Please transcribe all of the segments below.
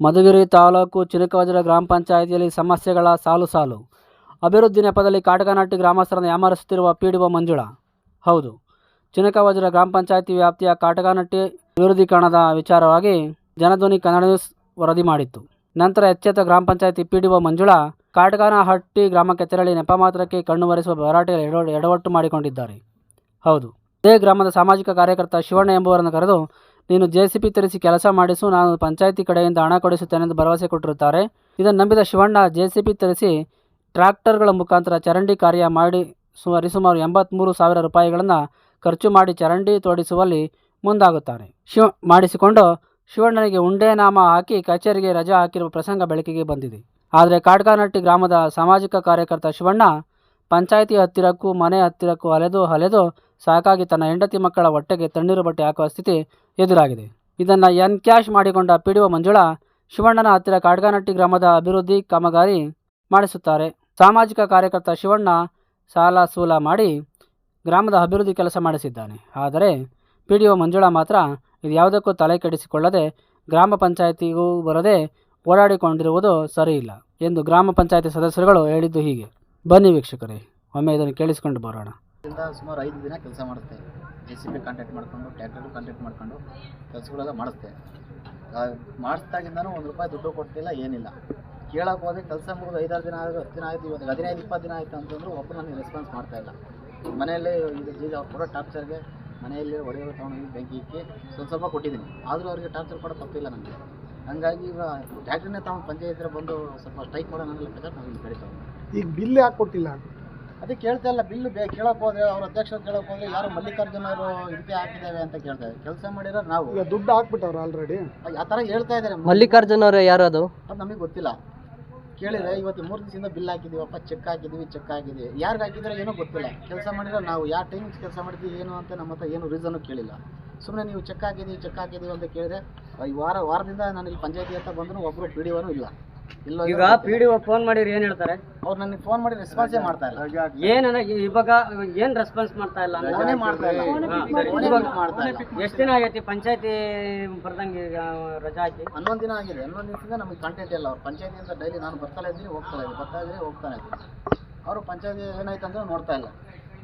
ಮಧುಗಿರಿ ತಾಲೂಕು ಚಿನಕವಜ್ರ ಗ್ರಾಮ ಪಂಚಾಯಿತಿಯಲ್ಲಿ ಸಮಸ್ಯೆಗಳ ಸಾಲು ಸಾಲು. ಅಭಿವೃದ್ಧಿ ನೆಪದಲ್ಲಿ ಕಾಟಕನಾಟಿ ಗ್ರಾಮಸ್ಥರನ್ನು ಯಾಮರಿಸುತ್ತಿರುವ ಪಿಡಿಒ ಮಂಜುಳಾ. ಹೌದು ಚಿನಕವಜ್ರ ಗ್ರಾಮ ಪಂಚಾಯಿತಿ ವ್ಯಾಪ್ತಿಯ ಕಾಟಗಾನಟ್ಟಿ ಅಭಿವೃದ್ಧೀಕರಣದ ವಿಚಾರವಾಗಿ ಜನಧ್ವನಿ ಕನ್ನಡ ನ್ಯೂಸ್ ವರದಿ ಮಾಡಿತ್ತು. ನಂತರ ಎಚ್ಚೆತ್ತ ಗ್ರಾಮ ಪಂಚಾಯಿತಿ ಪಿಡಿಒ ಮಂಜುಳಾ ಕಾಟಗಾನಹಟ್ಟಿ ಗ್ರಾಮಕ್ಕೆ ತೆರಳಿ ನೆಪ ಮಾತ್ರಕ್ಕೆ ಕಣ್ಣು ಭರಾಟೆಯಲ್ಲಿ ಎಡ ಎಡವಟ್ಟು ಮಾಡಿಕೊಂಡಿದ್ದಾರೆ. ಹೌದು, ಇದೇ ಗ್ರಾಮದ ಸಾಮಾಜಿಕ ಕಾರ್ಯಕರ್ತ ಶಿವಣ್ಣ ಎಂಬುವರನ್ನು ಕರೆದು ನೀನು ಜೆ ಸಿ ಪಿ ತರಿಸಿ ಕೆಲಸ ಮಾಡಿಸು, ನಾನು ಪಂಚಾಯಿತಿ ಕಡೆಯಿಂದ ಹಣ ಕೊಡಿಸುತ್ತೇನೆ ಎಂದು ಭರವಸೆ ಕೊಟ್ಟಿರುತ್ತಾರೆ. ಇದನ್ನು ನಂಬಿದ ಶಿವಣ್ಣ ಜೆ ಸಿ ಪಿ ತರಿಸಿ ಟ್ರ್ಯಾಕ್ಟರ್ಗಳ ಮುಖಾಂತರ ಚರಂಡಿ ಕಾರ್ಯ ಮಾಡಿ ಸುಮಾರು ಎಂಬತ್ತ್ಮೂರು ಸಾವಿರ ರೂಪಾಯಿಗಳನ್ನು ಖರ್ಚು ಮಾಡಿ ಚರಂಡಿ ತೋಡಿಸುವಲ್ಲಿ ಮುಂದಾಗುತ್ತಾರೆ. ಶಿವ ಮಾಡಿಸಿಕೊಂಡು ಶಿವಣ್ಣನಿಗೆ ಉಂಡೆ ನಾಮ ಹಾಕಿ ಕಚೇರಿಗೆ ರಜೆ ಹಾಕಿರುವ ಪ್ರಸಂಗ ಬೆಳಕಿಗೆ ಬಂದಿದೆ. ಆದರೆ ಕಾಡ್ಕಾನಟ್ಟಿ ಗ್ರಾಮದ ಸಾಮಾಜಿಕ ಕಾರ್ಯಕರ್ತ ಶಿವಣ್ಣ ಪಂಚಾಯಿತಿ ಹತ್ತಿರಕ್ಕೂ ಮನೆ ಹತ್ತಿರಕ್ಕೂ ಅಲೆದು ಅಲೆದು ಸಾಕಾಗಿ ತನ್ನ ಹೆಂಡತಿ ಮಕ್ಕಳ ಹೊಟ್ಟೆಗೆ ತಣ್ಣೀರು ಬಟ್ಟೆ ಹಾಕುವ ಸ್ಥಿತಿ ಎದುರಾಗಿದೆ. ಇದನ್ನು ಎನ್ ಕ್ಯಾಶ್ ಮಾಡಿಕೊಂಡ ಪಿ ಮಂಜುಳಾ, ಶಿವಣ್ಣನ ಹತ್ತಿರ ಕಾಡ್ಗಾನಟ್ಟಿ ಗ್ರಾಮದ ಅಭಿವೃದ್ಧಿ ಕಾಮಗಾರಿ ಮಾಡಿಸುತ್ತಾರೆ. ಸಾಮಾಜಿಕ ಕಾರ್ಯಕರ್ತ ಶಿವಣ್ಣ ಸಾಲ ಸೂಲ ಮಾಡಿ ಗ್ರಾಮದ ಅಭಿವೃದ್ಧಿ ಕೆಲಸ ಮಾಡಿಸಿದ್ದಾನೆ. ಆದರೆ ಪಿ ಡಿ ಒ ಮಂಜುಳಾ ಮಾತ್ರ ಇದು ಯಾವುದಕ್ಕೂ ತಲೆ ಕೆಡಿಸಿಕೊಳ್ಳದೆ ಗ್ರಾಮ ಪಂಚಾಯಿತಿಗೂ ಬರದೆ ಓಡಾಡಿಕೊಂಡಿರುವುದು ಸರಿಯಿಲ್ಲ ಎಂದು ಗ್ರಾಮ ಪಂಚಾಯಿತಿ ಸದಸ್ಯರುಗಳು ಹೇಳಿದ್ದು ಹೀಗೆ. ಬನ್ನಿ ವೀಕ್ಷಕರೇ, ಒಮ್ಮೆ ಇದನ್ನು ಕೇಳಿಸಿಕೊಂಡು ಬರೋಣ. ಇಂದ ಸುಮಾರು ಐದು ದಿನ ಕೆಲಸ ಮಾಡುತ್ತೆ. ಜೆ ಸಿ ಬಿ ಕಾಂಟ್ಯಾಕ್ಟ್ ಮಾಡ್ಕೊಂಡು ಟ್ಯಾಕ್ಟರ್ ಕಾಂಟ್ಯಾಕ್ಟ್ ಮಾಡ್ಕೊಂಡು ಕೆಲಸಗಳೆಲ್ಲ ಮಾಡಿಸ್ತೆ. ಮಾಡಿಸ್ದಾಗಿಂದನೂ ಒಂದು ರೂಪಾಯಿ ದುಡ್ಡು ಕೊಡ್ತಿಲ್ಲ ಏನಿಲ್ಲ. ಕೇಳೋಕೆ ಹೋದ್ರೆ ಕೆಲಸ ಮುಗಿದು ಐದಾರು ದಿನ ಆಗ ಹತ್ತು ದಿನ ಆಯಿತು, ಇವತ್ತು ಹದಿನೈದು, ಇಪ್ಪತ್ತು ದಿನ ಆಯಿತು ಅಂತಂದ್ರೆ ಒಬ್ಬರು ನನಗೆ ರೆಸ್ಪಾನ್ಸ್ ಮಾಡ್ತಾ ಇಲ್ಲ. ಮನೆಯಲ್ಲೇ ಇದು ಈಗ ಅವ್ರು ಕೊಡೋ ಟಾರ್ಚರ್ಗೆ ಮನೆಯಲ್ಲಿ ಒಡೆಯೋ ತೊಗೊಂಡು ಬೆಂಕಿ ಇಕ್ಕಿ ಸ್ವಲ್ಪ ಸ್ವಲ್ಪ ಕೊಟ್ಟಿದ್ದೀನಿ. ಆದರೂ ಅವರಿಗೆ ಟಾರ್ಚರ್ ಕೂಡ ತಪ್ಪಿಲ್ಲ ನನಗೆ ಹಂಗಾಗಿ ಈಗ ಟ್ಯಾಕ್ಟ್ರನ್ನೇ ತಾವು ಪಂಚಾಯತ್ ಹತ್ರ ಬಂದು ಸ್ವಲ್ಪ ಸ್ಟ್ರೈಕ್ ಮಾಡೋಣ ಲೆಕ್ಕಾಚಾರ ಲೆಕ್ಕ ನಾವು ಇಲ್ಲಿ ಕಡಿತಾವೆ ಈಗ ಬಿಲ್ ಯಾಕೆ ಕೊಟ್ಟಿಲ್ಲ ಅದೇ ಕೇಳ್ತಾ ಇಲ್ಲ ಬಿಲ್ ಬೇ ಕೇಳಕ್ ಹೋದ್ರೆ ಅವ್ರ ಅಧ್ಯಕ್ಷರು ಕೇಳಕ್ ಹೋದ್ರೆ ಯಾರು ಮಲ್ಲಿಕಾರ್ಜುನ ಅವರು ಇದಕ್ಕೆ ಹಾಕಿದ್ದೇವೆ ಅಂತ ಕೇಳ್ತಾ ಇದ್ದಾರೆ. ಕೆಲಸ ಮಾಡಿರೋ ನಾವು. ಈಗ ದುಡ್ಡು ಹಾಕ್ಬಿಟ್ಟವ್ರು ಆಲ್ರೆಡಿ ಆ ಥರ ಹೇಳ್ತಾ ಇದ್ದಾರೆ. ಮಲ್ಲಿಕಾರ್ಜುನ ಅವರು ಯಾರು ಅದು? ಅದು ನಮಗೆ ಗೊತ್ತಿಲ್ಲ. ಕೇಳಿದ್ರೆ ಇವತ್ತು ಮೂರು ದಿವಸದಿಂದ ಬಿಲ್ ಹಾಕಿದೀವಪ್ಪ ಚೆಕ್ ಹಾಕಿದೀವಿ ಚೆಕ್ ಹಾಕಿದೀವಿ ಯಾರಿಗೆ ಹಾಕಿದ್ರೆ ಏನೋ ಗೊತ್ತಿಲ್ಲ. ಕೆಲಸ ಮಾಡಿರೋ ನಾವು. ಯಾವ ಟೈಮಿಂಗ್ಸ್ ಕೆಲಸ ಮಾಡಿದ್ವಿ ಏನು ಅಂತ ನಮ್ಮ ಹತ್ರ ಏನು ರೀಸನ್ನು ಕೇಳಿಲ್ಲ. ಸುಮ್ಮನೆ ನೀವು ಚೆಕ್ ಹಾಕಿದ್ದೀವಿ ಚೆಕ್ ಹಾಕಿದ್ದೀವಿ ಅಂತ ಕೇಳಿದ್ರೆ ಈ ವಾರ ವಾರದಿಂದ ನಾನು ಇಲ್ಲಿ ಪಂಚಾಯತಿ ಹತ್ರ ಬಂದರೂ ಒಬ್ಬರು ಪಿ ಡಿ ಇಲ್ಲ. ಈಗ ಪಿ ಡಿ ಒ ಫೋನ್ ಮಾಡಿದ್ರೆ ಏನ್ ಹೇಳ್ತಾರೆ? ಅವ್ರು ನನಗೆ ಫೋನ್ ಮಾಡಿ ರೆಸ್ಪಾನ್ಸೇ ಮಾಡ್ತಾ ಇಲ್ಲ. ಏನಂದ್ರೆ ಇವಾಗ ಏನ್ ರೆಸ್ಪಾನ್ಸ್ ಮಾಡ್ತಾ ಇಲ್ಲ? ಮಾಡ್ತಾ ಇಲ್ಲ. ಮಾಡ್ತಾ ಇಲ್ಲ. ಎಷ್ಟು ದಿನ ಆಗೈತಿ ಪಂಚಾಯತಿ ಬರ್ದಂಗೆ ಈಗ ರಜಾ ಹಾಕಿ? ಹನ್ನೊಂದು ದಿನ ಆಗಿದೆ. ಹನ್ನೊಂದು ದಿನದಿಂದ ನಮಗೆ ಕಾಂಟ್ಯಾಕ್ಟ್ ಇಲ್ಲ. ಅವ್ರು ಪಂಚಾಯತಿಯಿಂದ ಡೈಲಿ ನಾನು ಬರ್ತಾ ಇದ್ದೀನಿ ಹೋಗ್ತಾ ಇದ್ದೀನಿ. ಬರ್ತಾ ಇದ್ರೆ ಹೋಗ್ತಾನೆ ಇದ್ದೀನಿ. ಅವರು ಪಂಚಾಯತಿ ಏನಾಯ್ತು ಅಂದ್ರೆ ನೋಡ್ತಾ ಇಲ್ಲ.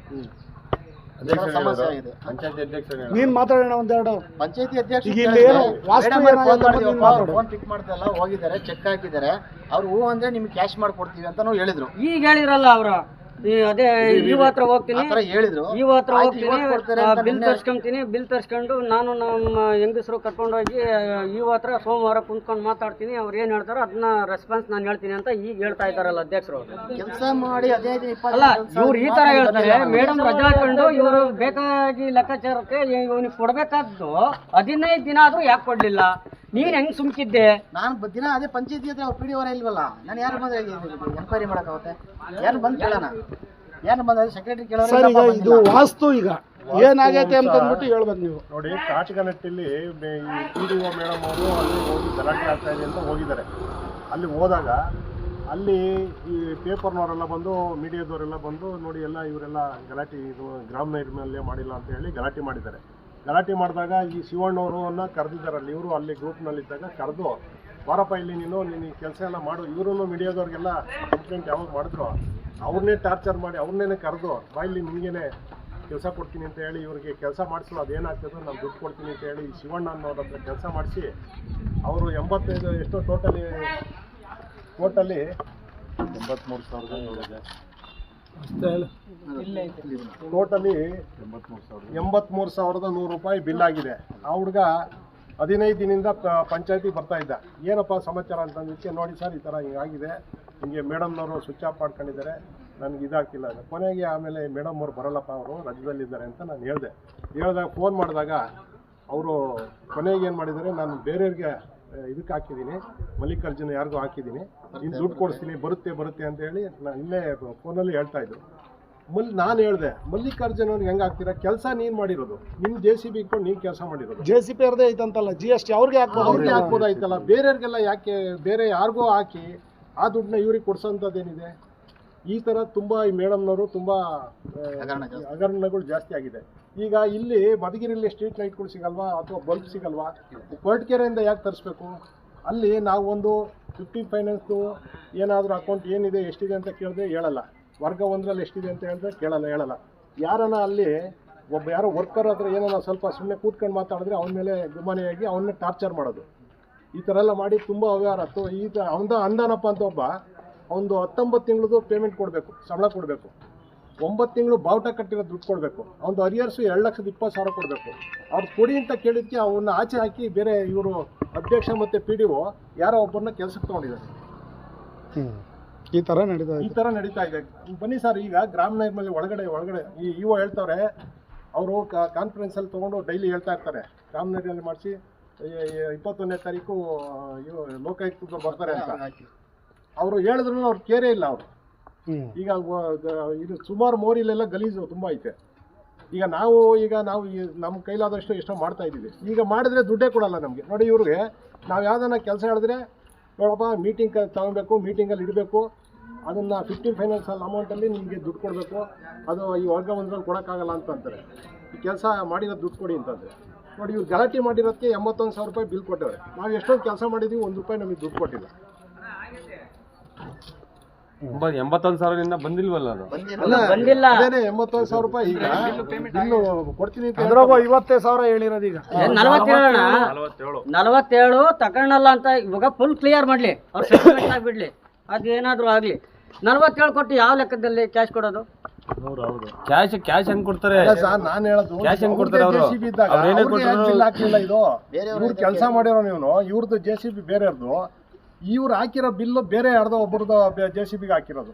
ಥರ ಸಮಸ್ಯೆ ಆಗಿದೆ. ನೀನ್ ಮಾತಾಡೋಣ ಒಂದೆರಡು ಪಂಚಾಯತಿ ಅಧ್ಯಕ್ಷ ಈಗ ಇಲ್ಲಿ ಏನು ವಾಸ್ತು ಏನಾಗಿದೆ ಅನ್ನೋದು ನೀನ್ ಮಾತಾಡು. ಫೋನ್ ಪಿಕ್ ಮಾಡ್ತಾ ಇಲ್ಲ ಹೋಗಿದ್ದಾರೆ ಚೆಕ್ ಹಾಕಿದ್ದಾರೆ. ಅವ್ರು ಹೂ ಅಂದ್ರೆ ನಿಮ್ಗೆ ಕ್ಯಾಶ್ ಮಾಡ್ಕೊಡ್ತೀವಿ ಅಂತ ಹೇಳಿದ್ರು. ಈಗ ಹೇಳಿರಲ್ಲ ಅವರು. ಅದೇ ಇವ ಹತ್ರ ಹೋಗ್ತೀನಿ. ಹೇಳಿದ್ರು. ಇವ ಹತ್ರ ಅಂತ ಬಿಲ್ ತರ್ಸ್ಕೊಂತೀನಿ. ಬಿಲ್ ತರ್ಸ್ಕೊಂಡು ನಾನು ನಮ್ಮ ಹೆಂಗಸರು ಕರ್ಕೊಂಡೋಗಿ ಇವ ಹತ್ರ ಸೋಮವಾರ ಕುಂತ್ಕೊಂಡು ಮಾತಾಡ್ತೀನಿ. ಅವ್ರು ಏನು ಹೇಳ್ತಾರೋ ಅದನ್ನ ರೆಸ್ಪಾನ್ಸ್ ನಾನು ಹೇಳ್ತೀನಿ ಅಂತ ಈಗ ಹೇಳ್ತಾ ಇದ್ದಾರಲ್ಲ ಅಧ್ಯಕ್ಷರು ಕೆಲಸ ಮಾಡಿ ಅದೇ ಅಲ್ಲ ಇವ್ರು ಈ ತರ ಹೇಳ್ತಾರೆ. ಮೇಡಮ್ ರಜಾ ಹಾಕೊಂಡು ಇವರು ಬೇಕಾಗಿ ಲೆಕ್ಕಾಚಾರಕ್ಕೆ ಇವನಿಗೆ ಕೊಡ್ಬೇಕಾದ್ದು ಹದಿನೈದು ದಿನ ಆದ್ರೂ ಯಾಕೆ ಕೊಡ್ಲಿಲ್ಲ? ನೀನ್ ಹೆಂಗ್ ಸುಮ್ಕಿದ್ದೆ? ನಾನು ದಿನ ಅದೇ ಪಂಚಾಯತಿ ಹತ್ರ ಅವ್ರು ಪಿ ಡಿ ಅವರ ಇಲ್ವಲ್ಲ? ನಾನು ಯಾರು ಬಂದ್ರೆ ಎನ್ಕ್ವೈರಿ ಮಾಡೋಕ್ಕಾಗುತ್ತೆ? ಯಾರು ಬಂದು ಕೇಳೋಣ ಸರ್ ಈಗ ಇದು ವಾಸ್ತು ಈಗ. ಏನಾಗೈತೆ ಅಂತಂದ್ಬಿಟ್ಟು ಹೇಳ್ಬೇಕು ನೀವು. ನೋಡಿ ಈ ಪಿ ಡಿ ಒ ಮೇಡಮ್ ಅವರು ಅಲ್ಲಿ ಹೋಗಿ ಗಲಾಟೆ ಆಗ್ತಾ ಇದೆ ಅಂತ ಹೋಗಿದ್ದಾರೆ. ಅಲ್ಲಿ ಹೋದಾಗ ಅಲ್ಲಿ ಈ ಪೇಪರ್ನವರೆಲ್ಲ ಬಂದು ಮೀಡಿಯಾದವರೆಲ್ಲ ಬಂದು ನೋಡಿ ಎಲ್ಲ ಇವರೆಲ್ಲ ಗಲಾಟೆ ಇದು ಗ್ರಾಮ ನೈರ್ಮಲ್ಯ ಮಾಡಿಲ್ಲ ಅಂತ ಹೇಳಿ ಗಲಾಟೆ ಮಾಡಿದ್ದಾರೆ. ಗಲಾಟೆ ಮಾಡಿದಾಗ ಈ ಶಿವಣ್ಣವರನ್ನ ಕರೆದಿದ್ದಾರಲ್ಲಿ ಇವರು ಅಲ್ಲಿ ಗ್ರೂಪ್ನಲ್ಲಿದ್ದಾಗ ಕರೆದು ಬಾರಪ್ಪ ಇಲ್ಲಿ ನೀನು ನೀನು ಕೆಲಸ ಎಲ್ಲ ಮಾಡು. ಇವರು ಮೀಡಿಯಾದವ್ರಿಗೆಲ್ಲ ಕಂಪ್ಲೇಂಟ್ ಯಾವಾಗ ಮಾಡಿದ್ರು? ಅವ್ರನ್ನೇ ಟಾರ್ಚರ್ ಮಾಡಿ ಅವ್ರನ್ನೇ ಕರೆದು ಬಾಯಲ್ಲಿ ನಿಮಗೇನೆ ಕೆಲಸ ಕೊಡ್ತೀನಿ ಅಂತ ಹೇಳಿ ಇವರಿಗೆ ಕೆಲಸ ಮಾಡಿಸಲು ಅದೇನಾಗ್ತದೋ ನಾನು ದುಡ್ಡು ಕೊಡ್ತೀನಿ ಅಂತ ಹೇಳಿ ಶಿವಣ್ಣ ಅನ್ನೋರ ಹತ್ರ ಕೆಲಸ ಮಾಡಿಸಿ ಅವರು ಎಂಬತ್ತೈದು ಎಷ್ಟೋ ಟೋಟಲಿ ಟೋಟಲಿ ಎಂಬತ್ತ್ಮೂರು ಸಾವಿರದ ಟೋಟಲಿ ಎಂಬತ್ಮೂರು ಸಾವಿರದ ನೂರು ರೂಪಾಯಿ ಬಿಲ್ ಆಗಿದೆ. ಆ ಹುಡುಗ ಹದಿನೈದು ದಿನದಿಂದ ಪಂಚಾಯತಿ ಬರ್ತಾ ಇದ್ದ. ಏನಪ್ಪ ಸಮಾಚಾರ ಅಂತಂದಕ್ಕೆ ನೋಡಿ ಸರ್ ಈ ಥರ ಹಿಂಗಾಗಿದೆ. ಹಿಂಗೆ ಮೇಡಮ್ನವರು ಸ್ವಿಚ್ ಆಫ್ ಮಾಡ್ಕೊಂಡಿದ್ದಾರೆ ನನಗೆ ಇದಾಗ್ತಿಲ್ಲ. ಕೊನೆಗೆ ಆಮೇಲೆ ಮೇಡಮ್ ಅವ್ರು ಬರಲ್ಲಪ್ಪ ಅವರು ರಜದಲ್ಲಿದ್ದಾರೆ ಅಂತ ನಾನು ಹೇಳಿದೆ. ಹೇಳಿದಾಗ ಫೋನ್ ಮಾಡಿದಾಗ ಅವರು ಕೊನೆಗೆ ಏನು ಮಾಡಿದ್ದಾರೆ ನಾನು ಬೇರೆಯವ್ರಿಗೆ ಇದಕ್ಕೆ ಹಾಕಿದ್ದೀನಿ ಮಲ್ಲಿಕಾರ್ಜುನ ಯಾರಿಗೂ ಹಾಕಿದ್ದೀನಿ. ಇನ್ನು ದುಡ್ಡು ಕೊಡಿಸ್ತೀನಿ ಬರುತ್ತೆ ಬರುತ್ತೆ ಅಂತ ಹೇಳಿ ನಾನು ಇಲ್ಲೇ ಫೋನಲ್ಲಿ ಹೇಳ್ತಾ ಇದ್ದರು ಮಲ್ ನಾನು ಹೇಳಿದೆ ಮಲ್ಲಿಕಾರ್ಜುನ ಅವ್ರಿಗೆ ಹೆಂಗೆ ಆಗ್ತೀರಾ ಕೆಲಸ ನೀನು ಮಾಡಿರೋದು. ನಿಮ್ಮ ಜೆ ಸಿ ಬಿ ಇಟ್ಕೊಂಡು ನೀನು ಕೆಲಸ ಮಾಡಿರೋದು. ಜೆ ಸಿ ಪಿ ಅವ್ರದೇ ಐತಂತಲ್ಲ ಜಿ ಎಸ್ ಟಿ ಅವ್ರಿಗೆ ಹಾಕ್ಬೋದು? ಅವ್ರಿಗೆ ಹಾಕ್ಬೋದು ಹಾಕ್ಬೋದಾಯ್ತಲ್ಲ. ಬೇರೆಯವ್ರಿಗೆಲ್ಲ ಯಾಕೆ ಬೇರೆ ಯಾರಿಗೋ ಹಾಕಿ ಆ ದುಡ್ಡನ್ನ ಇವ್ರಿಗೆ ಕೊಡ್ಸೋಂಥದ್ದೇನಿದೆ? ಈ ಥರ ತುಂಬ ಈ ಮೇಡಮ್ನವರು ತುಂಬ. ಹಗರಣಗಳು ಜಾಸ್ತಿ ಆಗಿದೆ. ಈಗ ಇಲ್ಲಿ ಮಧುಗಿರಿಯಲ್ಲಿ ಸ್ಟ್ರೀಟ್ ಲೈಟ್ಗಳು ಸಿಗಲ್ವಾ ಅಥವಾ ಬಲ್ಬ್ ಸಿಗಲ್ವಾ? ಕೊರ್ಟ್ಕೆರೆಯಿಂದ ಯಾಕೆ ತರಿಸ್ಬೇಕು? ಅಲ್ಲಿ ನಾವು ಒಂದು ಫಿಫ್ಟಿ ಫೈನಾನ್ಸ್ದು ಏನಾದರೂ ಅಕೌಂಟ್ ಏನಿದೆ ಎಷ್ಟಿದೆ ಅಂತ ಕೇಳಿದ್ರೆ ಹೇಳಲ್ಲ. ವರ್ಗ ಒಂದರಲ್ಲಿ ಎಷ್ಟಿದೆ ಅಂತ ಹೇಳಿದ್ರೆ ಕೇಳಲ್ಲ ಹೇಳಲ್ಲ. ಯಾರನ್ನ ಅಲ್ಲಿ ಒಬ್ಬ ಯಾರೋ ವರ್ಕರ್ ಹತ್ರ ಏನೋ ಸ್ವಲ್ಪ ಸುಮ್ಮನೆ ಕೂತ್ಕೊಂಡು ಮಾತಾಡಿದ್ರೆ ಅವನ ಮೇಲೆ ಗುಮಾನಿಯಾಗಿ ಅವನ್ನ ಟಾರ್ಚರ್ ಮಾಡೋದು. ಈ ಥರ ಎಲ್ಲ ಮಾಡಿ ತುಂಬ ಅವ್ಯವಹಾರ ಆಯ್ತು ಈ ಥರ ಅವನ ಅಂದಾನಪ್ಪ ಅಂತ ಒಬ್ಬ ಒಂದು ಹತ್ತೊಂಬತ್ತು ತಿಂಗಳದು ಪೇಮೆಂಟ್ ಕೊಡಬೇಕು ಸಂಬಳ ಕೊಡಬೇಕು. ಒಂಬತ್ತು ತಿಂಗಳು ಬಾವುಟ ಕಟ್ಟಿರೋ ದುಡ್ಡು ಕೊಡಬೇಕು. ಅವ್ನು ಅರಿಯರ್ಸು ಎರಡು ಲಕ್ಷದ ಇಪ್ಪತ್ತು ಸಾವಿರ ಕೊಡಬೇಕು. ಅವ್ರು ಕೊಡಿ ಅಂತ ಕೇಳಿದ್ಕೆ ಅವನ್ನ ಆಚೆ ಹಾಕಿ ಬೇರೆ ಇವರು ಅಧ್ಯಕ್ಷ ಮತ್ತು ಪಿ ಡಿ ಒ ಯಾರೋ ಒಬ್ಬರನ್ನ ಕೆಲಸಕ್ಕೆ ತೊಗೊಂಡಿದ್ದಾರೆ. ಈ ತರ ನಡೀತಾ ಈ ಥರ ನಡೀತಾ ಇದೆ. ಬನ್ನಿ ಸರ್ ಈಗ ಗ್ರಾಮ ನೈರ್ಮಲ್ಯ ಒಳಗಡೆ ಒಳಗಡೆ ಈ ಇವ ಹೇಳ್ತವ್ರೆ ಅವರು ಕಾನ್ಫರೆನ್ಸಲ್ಲಿ ತೊಗೊಂಡು ಡೈಲಿ ಹೇಳ್ತಾ ಇರ್ತಾರೆ. ಗ್ರಾಮ ನೈರ್ಮಲ್ಯ ಮಾಡಿಸಿ ಇಪ್ಪತ್ತೊಂದನೇ ತಾರೀಕು ಲೋಕಾಯುಕ್ತ ಬರ್ತಾರೆ ಅಂತ. ಅವರು ಹೇಳಿದ್ರು ಅವ್ರು ಕೇರೇ ಇಲ್ಲ ಅವರು. ಈಗ ವ- ಇದು ಸುಮಾರು ಮೋರಿಲೆಲ್ಲ ಗಲೀಜು ತುಂಬ ಐತೆ. ಈಗ ನಾವು ಈಗ ನಾವು ಈ ನಮ್ಮ ಕೈಲಾದಷ್ಟು ಎಷ್ಟೋ ಮಾಡ್ತಾ ಇದ್ದೀವಿ. ಈಗ ಮಾಡಿದ್ರೆ ದುಡ್ಡೇ ಕೊಡಲ್ಲ ನಮಗೆ. ನೋಡಿ ಇವ್ರಿಗೆ ನಾವು ಯಾವ್ದನ್ನ ಕೆಲಸ ಹೇಳಿದ್ರೆ ನೋಡಪ್ಪ ಮೀಟಿಂಗ್ ತಗೊಬೇಕು ಮೀಟಿಂಗಲ್ಲಿ ಇಡಬೇಕು. ಅದನ್ನು ಫಿಫ್ಟೀನ್ ಫೈನಾನ್ಸಲ್ ಅಮೌಂಟಲ್ಲಿ ನಿಮಗೆ ದುಡ್ಡು ಕೊಡಬೇಕು. ಅದು ಈ ವರ್ಗ ಒಂದ್ರಲ್ಲಿ ಕೊಡೋಕ್ಕಾಗಲ್ಲ ಅಂತ ಅಂತಾರೆ. ಈ ಕೆಲಸ ಮಾಡಿರೋ ದುಡ್ಡು ಕೊಡಿ ಅಂತಂದ್ರೆ ನೋಡಿ ಇವ್ರು ಗಲಾಟೆ ಮಾಡಿರೋದಕ್ಕೆ ಎಂಬತ್ತೊಂದು ಸಾವಿರ ರೂಪಾಯಿ ಬಿಲ್ ಕೊಟ್ಟವ್ರೆ. ನಾವು ಎಷ್ಟೊಂದು ಕೆಲಸ ಮಾಡಿದ್ದೀವಿ ಒಂದು ರೂಪಾಯಿ ನಮಗೆ ದುಡ್ಡು ಕೊಟ್ಟಿಲ್ಲ. ಎಂಬತ್ತೊಂದು ಸಾವಿರದಿಂದ ಬಂದಿಲ್ವಲ್ಲ ಅದು? ಬಂದಿಲ್ಲ. ಅದೇನೆ ಎಂಬತ್ತೊಂದು ಸಾವಿರ ರೂಪಾಯಿ ಈಗ? ಬಿಲ್ಲು ಕೊಡ್ತೀನಿ ಅಂತ ಅದ್ರಾಗ ಐವತ್ತೈದು ಸಾವಿರ ಹೇಳಿರೋದು ಈಗ. ನಲವತ್ತೇಳು. ನಲವತ್ತೇಳು ತಗೊಂಡಲ್ಲ ಅಂತ ಇವಾಗ ಫುಲ್ ಕ್ಲಿಯರ್ ಮಾಡಲಿ. ಅವ್ರು ಸೆಟಲ್ಮೆಂಟ್ ಆಗಿಬಿಡ್ಲಿ. ಅದು ಏನಾದರೂ ಆಗಲಿ. ನಲವತ್ತೇಳು ಕೊಟ್ಟು ಯಾವ ಲೆಕ್ಕದಲ್ಲಿ ಕ್ಯಾಶ್ ಕೊಡೋದು? ಕ್ಯಾಶ್ ಕ್ಯಾಶ್ ಹೆಂಗ್ ಕೊಡ್ತಾರೆ? ಸರ್ ನಾನು ಹೇಳೋದು Cash ಹೆಂಗ್ ಕೊಡ್ತಾರೆ ಅವ್ರು? ಅವ್ರು ಏನೇ ಕೊಟ್ರು- ಬಿಲ್ ಹಾಕಿಲ್ಲ ಇದು. ಬೇರೆಯವ್ರ ಇವ್ರು ಕೆಲಸ ಮಾಡಿರೋ ನೀವು ಇವ್ರದ್ದು ಜೆ ಸಿ ಬಿ ಬೇರೆಯವ್ರದ್ದು ಇವ್ರು ಹಾಕಿರೋ ಬಿಲ್ ಬೇರೆ ಯಾರ್ದೋ ಒಬ್ಬರದ್ದು ಜೆ ಸಿ ಬಿ ಹಾಕಿರೋದು.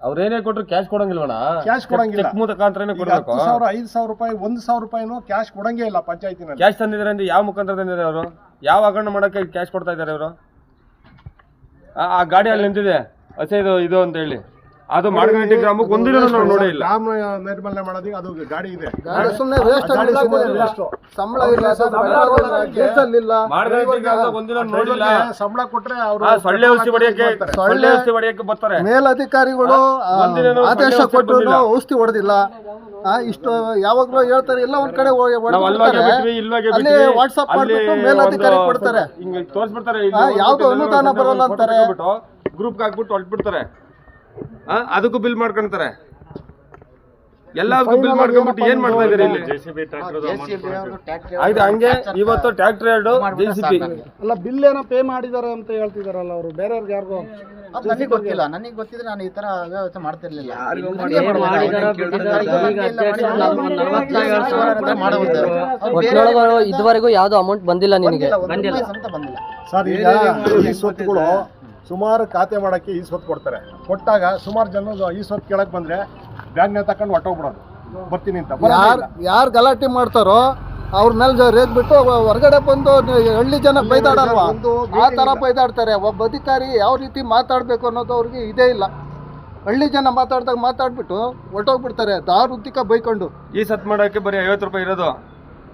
ಅವ್ರೇನೇ ಕೊಟ್ರು ಕ್ಯಾಶ್ ಕೊಡಂಗಿಲ್ವಣ ಕ್ಯಾಶ್ ಕೊಡಂಗಿಲ್ಲ. ಚೆಕ್ ಮುಖಾಂತರನೇ ಈಗ ಕೊಡ್ಬೇಕು. ಹತ್ತು ಸಾವಿರ ಐದು ಸಾವಿರ ರೂಪಾಯಿ ಒಂದು ಸಾವಿರ ರೂಪಾಯಿನೂ ಕ್ಯಾಶ್ ಕೊಡಂಗೇ ಇಲ್ಲ ಪಂಚಾಯತಿನಲ್ಲಿ. ಕ್ಯಾಶ್ ತಂದಿದ್ದಾರೆ ಅಂದ್ರೆ ಯಾವ ಮುಖಾಂತರ ತಂದಿದ್ದಾರೆ ಅವರು? ಯಾವ ಹಗರಣ ಮಾಡಕ್ಕೆ ಕ್ಯಾಶ್ ಕೊಡ್ತಾ ಇದ್ದಾರೆ ಅವರು? ಆ ಗಾಡಿ ಅಲ್ಲಿ ನಿಂತಿದೆ. ಹಸೆ ಇದು ಇದು ಅಂತ ಹೇಳಿ. ಅದು ಮಾಡಗಂಟಿ ಗ್ರಾಮಕ್ಕೆ ಒಂದಿನ ನಾವು ನೋಡೇ ಇಲ್ಲ. ಗ್ರಾಮ ನೈರ್ಮಲ್ಯ ಮಾಡೋದಕ್ಕೆ ಅದು ಗಾಡಿ ಇದೆ. ಸುಮ್ಮನೆ ವೇಸ್ಟ್. ಸಂಬಳ ಇಲ್ಲ ಸರ್, ಇಲ್ಲ. ಮಾಡಗಂಟಿ ಗ್ರಾಮಕ್ಕೆ ಒಂದಿನ ನೋಡಿಲ್ಲ ಸಂಬಳ ಕೊಟ್ರೆ ಅವರು ಸೊಳ್ಳೆ ಔಷಧಿ ಹೊಡೆಯಕ್ಕೆ ಸೊಳ್ಳೆ ಔಷಧಿ ಹೊಡೆಯಕ್ಕೆ ಬರ್ತಾರೆ. ಮೇಲಧಿಕಾರಿಗಳು ಆದೇಶ ಕೊಟ್ಟು ಔಷಧಿ ಕೊಟ್ಟರು ಬಂದಿಲ್ಲ. ಔಷಧಿ ಹೊಡೆದಿಲ್ಲ. ಇಷ್ಟು ಯಾವಾಗ್ಲೂ ಹೇಳ್ತಾರೆ ಎಲ್ಲ ಒಂದ್ ಕಡೆ ವಾಟ್ಸ್ಆಪ್ ಅಲ್ಲಿ ಮಾಡ್ಬಿಟ್ಟು ಮೇಲಧಿಕಾರಿ ಕೊಡ್ತಾರೆ. ಹಿಂಗೆ ತೋರಿಸ್ಬಿಡ್ತಾರೆ ಆ, ಯಾವ್ದು ಅನುದಾನ ಬರಲ್ಲ ಅಂತಾರೆ. ಗ್ರೂಪ್ ಹಾಕ್ಬಿಟ್ಟು ಹೊಟ್ಬಿಡ್ತಾರೆ ಆ, ಅದಕ್ಕೂ ಬಿಲ್ ಮಾಡ್ಕೊಂತಾರೆ. ಎಲ್ಲದಕ್ಕೂ ಬಿಲ್ ಮಾಡ್ಕೊಂಡ್ಬಿಟ್ಟು ಏನ್ ಮಾಡ್ತಾ ಇದಾರೆ ಇಲ್ಲಿ? ಆಯ್ತು ಹಂಗೆ ಇವತ್ತು ಟ್ರ್ಯಾಕ್ಟರ್ ಎರಡು ಜೆಸಿಬಿ ಸಿ ಅಲ್ಲ ಬಿಲ್ ಏನೋ ಪೇ ಮಾಡಿದಾರೆ ಅಂತ ಹೇಳ್ತಿದಾರಲ್ಲ ಅವರು. ಬೇರೆಯವ್ರಿಗೆ ಯಾರಿಗೋ? ಅದು ನನಗೆ ಗೊತ್ತಿಲ್ಲ ನನಗೆ ಗೊತ್ತಿದ್ರೆ ನಾನು ಈ ತರ ವ್ಯವಸ್ಥೆ ಮಾಡ್ತಿರ್ಲಿಲ್ಲ. ಇದುವರೆಗೂ ಯಾವ್ದು ಅಮೌಂಟ್ ಬಂದಿಲ್ಲ ನಿನಗೆ. ಬಂದಿಲ್ಲ ಅಂತ ಬಂದಿಲ್ಲ. ಸರ್ ಈಗ ಈ ಸ್ವತ್ತುಗಳು ಸುಮಾರು ಖಾತೆ ಮಾಡೋಕ್ಕೆ ಈ ಸ್ವತ್ತು ಕೊಡ್ತಾರೆ. ಕೊಟ್ಟಾಗ ಸುಮಾರು ಜನ ಈ ಸ್ವತ್ತು ಕೇಳಕ್ಕೆ ಬಂದ್ರೆ ಬ್ಯಾಗ್ನ ತಕೊಂಡು ಹೊಟ್ಟೋಗ್ಬಿಡೋದು ಬರ್ತೀನಿ ಅಂತ. ಯಾರು ಯಾರು ಗಲಾಟೆ ಮಾಡ್ತಾರೋ ಅವ್ರ ಮೇಲೆ ರೇಗ್ ಬಿಟ್ಟು ಹೊರಗಡೆ ಬಂದು ಹಳ್ಳಿ ಜನ ಬೈದಾಡಲ್ವಾ? ಆ ಥರ ಬೈದಾಡ್ತಾರೆ. ಒಬ್ಬ ಅಧಿಕಾರಿ ಯಾವ ರೀತಿ ಮಾತಾಡಬೇಕು ಅನ್ನೋದು ಅವ್ರಿಗೆ ಇದೇ ಇಲ್ಲ. ಹಳ್ಳಿ ಜನ ಮಾತಾಡ್ದಾಗ ಮಾತಾಡ್ಬಿಟ್ಟು ಹೊರ್ಟೋಗ್ಬಿಡ್ತಾರೆ. ದಾರುದ್ದಿಕ ಬೈಕೊಂಡು. ಈ ಸತ್ ಮಾಡೋಕ್ಕೆ ಬರೀ ಐವತ್ತು ರೂಪಾಯಿ ಇರೋದು.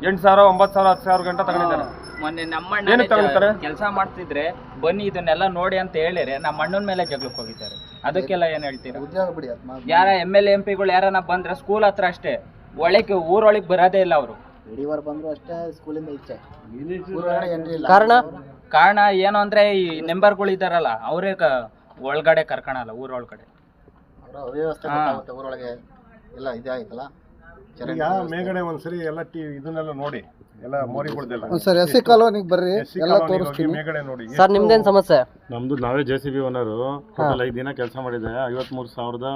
ಎಂಟು ಸಾವಿರ ಒಂಬತ್ತು ಸಾವಿರ ಹತ್ತು ಸಾವಿರ ಗಂಟೆ ತಗೊಂಡಿದ್ದಾರೆ ಮೊನ್ನೆ ನಮ್ಮ ಏನಕ್ಕೆ ತಗೊಂತಾರೆ? ಕೆಲಸ ಮಾಡ್ತಿದ್ರೆ ಬನ್ನಿ ಇದನ್ನೆಲ್ಲ ನೋಡಿ ಅಂತ ಹೇಳಿದ್ರೆ ನಮ್ಮ ಅಣ್ಣನ ಮೇಲೆ ಜಗಳಕ್ಕೆ ಹೋಗಿದ್ದಾರೆ. ಅದಕ್ಕೆಲ್ಲ ಏನ್ ಹೇಳ್ತೀರಾ? ಉದ್ಯೋಗ ಬಿಡಿ ಅದ್ ಮಾ- ಯಾರ ಎಂ ಎಲ್ ಎಂ ಪಿಗಳು ಯಾರನ್ನ ಬಂದ್ರೆ ಸ್ಕೂಲ್ ಹತ್ರ ಅಷ್ಟೇ. ಒಳಗೆ ಊರೊಳಗೆ ಬರೋದೇ ಇಲ್ಲ ಅವರು. ಇಡೀವರ್ ಬಂದ್ರು ಅಷ್ಟೇ ಸ್ಕೂಲಿಂದ ಇಚ್ಛೆ ಊರೊಳಗಡೆ entry ಇಲ್ಲ. ಕಾರಣ? ಕಾರಣ ಏನು ಅಂದ್ರೆ ಈ ನೆಂಬರ್ಗಳು ಇದಾರಲ್ಲ ಅವರೇ ಒಳಗಡೆ ಕರ್ಕೊಳಲ್ಲ ಊರೊಳಗಡೆ. ಅವ್ರ ಅವ್ಯವಸ್ಥೆ. ಗೊತ್ತಾಗುತ್ತೆ ಊರೊಳಗೆ ಎಲ್ಲ ಇದೇ ಆಯ್ತಲ್ಲ ಚರಂಡಿ ಈಗ. ಮೇಗಡೆ ಒಂದ್ಸರಿ ಎಲ್ಲ ಟಿ ಇದನ್ನೆಲ್ಲ ನೋಡಿ. ಎಲ್ಲ ಮೋರಿಗಳ್ದೆಲ್ಲ ಸರ್ ಎಸ್ ಸಿ ಕಾಲೋನಿಗೆ ಬರ್ರಿ ಎಲ್ಲ ತೋರಿಸ್ತೀನಿ. ಮೇಗಡೆ ನೋಡಿ. ಸರ್ ನಿಮ್ದೇನು ಸಮಸ್ಯೆ? ನಮ್ದು ನಾವೇ J C B owner total ಐದು ದಿನ ಕೆಲಸ ಮಾಡಿದೆ. ಐವತ್ಮೂರು ಸಾವಿರದ